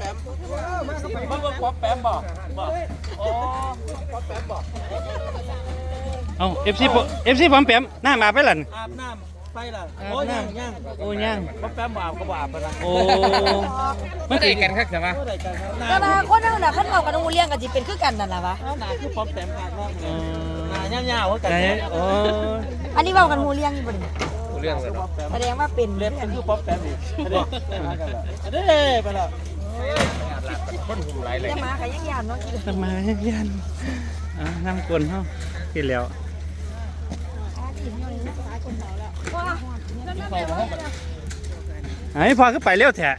แปมมันว่าป๊อปแปมบ่บ่อ๋อป๊อปแปมบ่เอาเอฟซีเอฟซีผมแปมหน้ามาไปหล่ะอาบน้ำไปล่ะอาบโอ้ยน้ำย่างย่างโอ้ย่างป๊อปแปมบ่อาบก็บ่อาบไปละโอ้มันตีกันครับใช่ปะเมื่อไหร่กันครับหน้าก็มาคนนั้นน่ะคันเอากันงูเลี้ยงกันสิเป็นคือกันนั่นล่ะวะหน้าคือป๊อปแปมอาบน้ำเอหน้าย่างย่างว่ากันไหนเนี่ยโอ้อันนี้เว้ากันงูเลี้ยงอยู่บ่นี่เรื่องอะไรป๊อปแปมแสดงว่าเป็นเล็บเป็นคือป๊อปแปมอีกเด้ เด้ไปละจะมาขยันยานเนาะกินทำไมยันอ่าน้ำกลนเฮากินแล้วว้าไอ้พอขึ้นไปเร็วแท้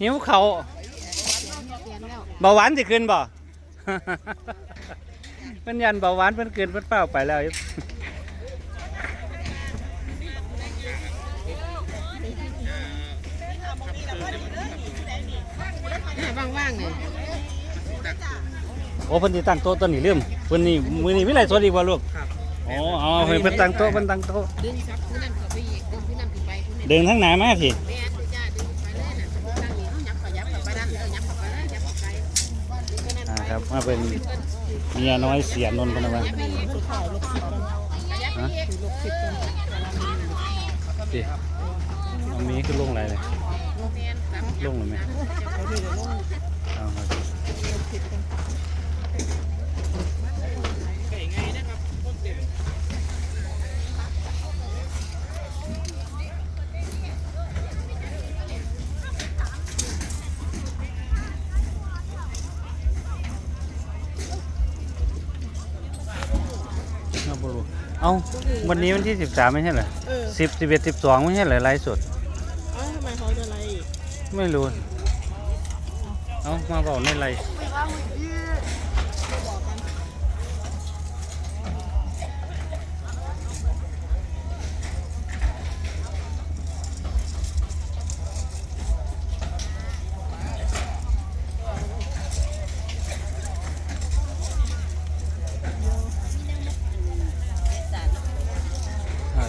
หิวเขาวเบาหวานสิขึ้นบ่เพิ่นยันเบาหวานเพิ่นเกินเพิ่นเป้าไปแล้ว ว่างๆเนี่ยโอ้เพิ่นสิตั้งโต๊ะตัวนี้ลืมเพิ่นนี่มื้อนี้มีหลายสวัสดีบ่ลูกโอ้เอาเพิ่นเพิ่นตั้งโต๊ะเพิ่นตั้งโต๊ะดึงซับผู้นั้นเข้าไปอีกดึงผู้นั้นขึ้นไปผู้นั้นเดินทางไหนมาพี่แม่นจ้าดึงไปเลยน่ะตั้งนี้เขายับไปยับไปด้านเออยับเข้าไปเลยยับเข้าไปดึงผู้นั้นอ่าครับมาเป็นเมียน้อยเสียนนท์พนวัฒน์ยับไปอีกยับไปอีกดิตรงนี้คือลงอะไรเลยแม่นครับ ลงหรือไม่เอาครับเอาบ่รู้เอาวันนี้วันที่สิบสามไม่ใช่เหรอสิบสิบเอ็ดสิบสองไม่ใช่เหรอไลฟ์สด ไม่รู้ เอามาบอกในไร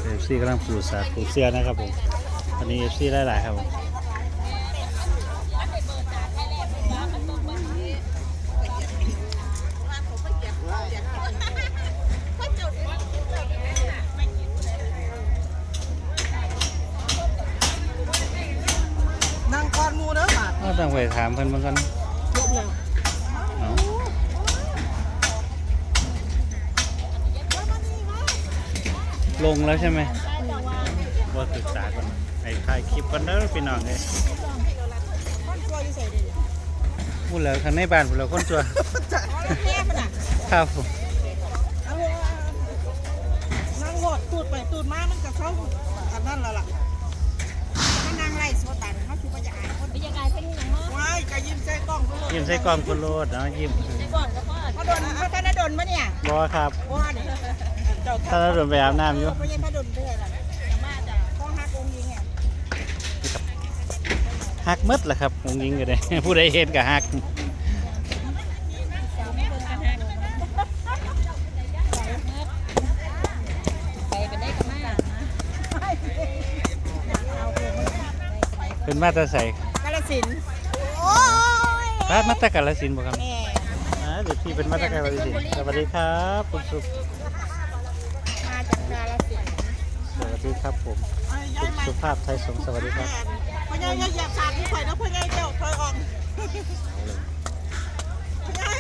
เอฟซีกำลังปลูกสาปลูกเสื้อนะครับผม อันนี้เอฟซีหลายๆครับผม นั่งก้อนมูเด้อบาด ก็ ต้องไปถามเพิ่นเมือนกันจบแล้วเอาลงแล้วใช่ไหมว่าศึกษาก่อนไอ้ถ่ายคลิปกันเด้อพี่น้องเลยพูดแล้วข้างในบ้านพูดแล้วคนจัวครับผมนั่งโหดตูดไปตูดมามันจะเข้าอันนั้นและล่ะถ้านางไล่โซตันเขาคือ ว่าจะอายคนเป็นยังไงเป็นยังไงว้ายกะยิ้มใจกล้องเขาเลยยิ้มใส่กล้องคุณโลดเนาะยิ้มก่อนก็พอเขาโดนเขาท่านโดนมะเนี่ยบอครับว่าเนี่ยเจ้าถ้าเราโดนไปอาบน้ำอยู่เขายังถ้าโดนเรื่อยล่ะจะมาจ้ะข้อหักองยิงอะหักหมดแหละครับงยิงก็ได้ ผู้ใดเห็นก็หักไปเป็นได้กับมาเป็นมาแตาใส่ กาลสินร้านมาแตากาลสินธุ์บ่ครับ แม่อ่าเดี๋ยวพี่เป็นมาตรการบริสิทธิ์สวัสดีครับคุณสุขมาจากกาลสินสวัสดีครับผมคุณสุภาพไทยสงฆ์สวัสดีครับพ่อใหญ่อย่าเหยียบสาดที่ข่อยนะพ่อใหญ่เจ้าถอยออกพ่อใหญ่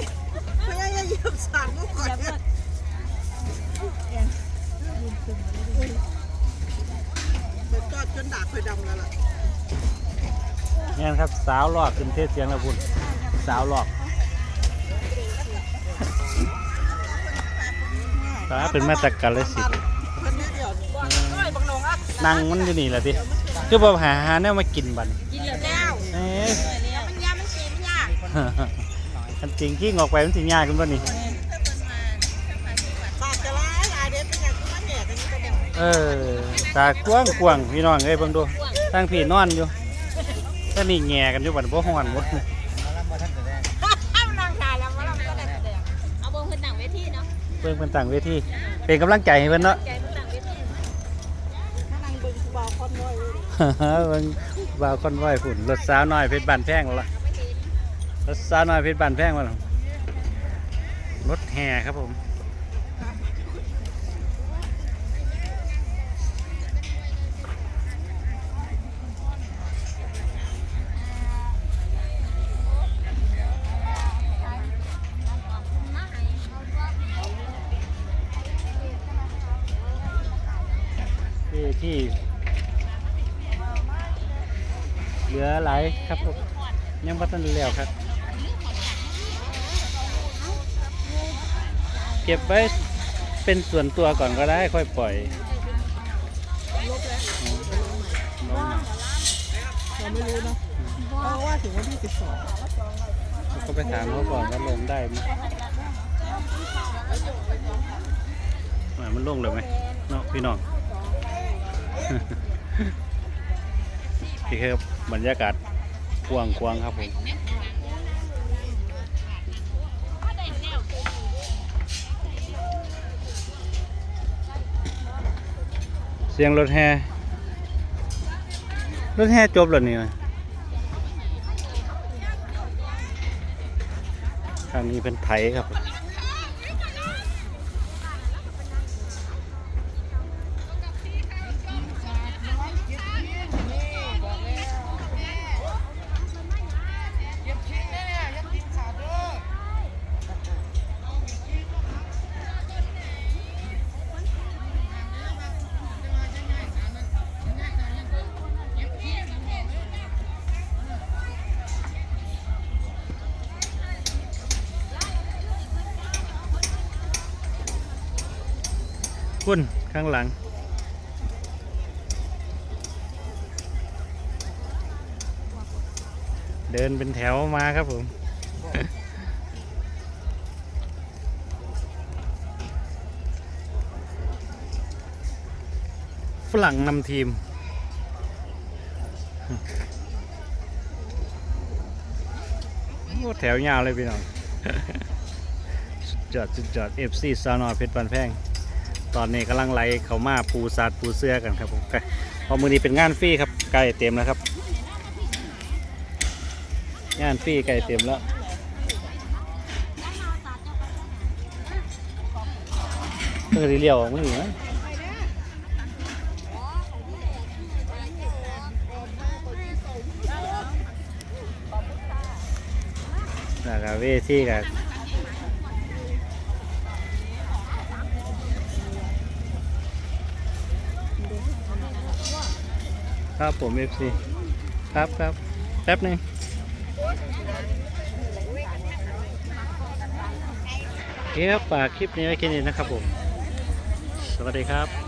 พ่อใหญ่อย่าเหยียบสาดที่ข่อยเป็นจอดจนดาบข่อยดำแล้วล่ะ นี่นครับสาวหลอกขึ้นเทศเสียงแล้วคุณสาวหลอกฟ้าเป็นมาตรการบริสิทธิ์เพิ่นนิดเดียวนี่น้อยบังนงอะนั่งมันอยู่นี่แหละทีคือบ่หาหาแนวมากินบัดนกินเหลือแล้วเอ๊ะมันยามันสีมันยากคันจริงขี้งออกไปมันสิยากขึ้นบ่นี่ปากจะร้ายอายเด็ดเป็นอย่างที่มันแหน่กันนี่ก็เดียวเออตากว้างกวางพี่น้องเอ้ยเบิ่งดูตั้งพี่นอนอยู่ ถ้านี่แง่กันอยู่บัดบ่ฮ้อนบ่มันนางชายแล้วว่าเราไม่ได้แสดงเอาเบอร์ขึ้นหนังเวทีเนาะเบิ่งเพิ่นตั้งเวทีเป็นกำลังใจให้เพิ่นเนาะ ใจเพิ่นหนังเวทีถ้านางเบิ่งบาคอนน้อยเลยเบิ่งบ่าวคอนไว้ฝุ่นรถสาวน้อยเพชรบานแพงละรถสาวน้อยเพชรบานแพงมาแล้วรถแห่ครับผม ที่ที่เหลือหลายครับยังพัฒนาแล้วครับ เก็บไว้เป็นส่วนตัวก่อนก็ได้ค่อยปล่อยเราไม่รู้เนาะเพราะว่าถึงวันที่สิบสองก็ไปถามเขาก่อนว่าลงได้ไหมอ่มันลงเลยไหมเนาะพี่น้อง นี่คือบรรยากาศกว้างกวางๆครับผมเสียงรถแห่รถแห่จบแล้วนี่ทางนี้เป็นไถครับ คุณข้างหลัง เดินเป็นแถวมาครับผม ฝรั่งนำทีมโอ้แถวยาวเลยพี่น้อง สุดยอดสุดยอด FC ซาวนอเพชรบันแพง ตอนนี้กำลังไล่เขามาปูสาดปูเสื้อกันครับผมพอมือนี้เป็นงานฟรีครับไก่เต็มแล้วครับ งานฟรีไก่เต็มแล้วเมื่อเลี้ยวออกมือนะแล้วก็เวทีกับ ครับผม FC ครับครับแป๊บหนึงโอเคครับฝากคลิปนี้ไว้แค่นี้นะครับผม สวัสดีครับ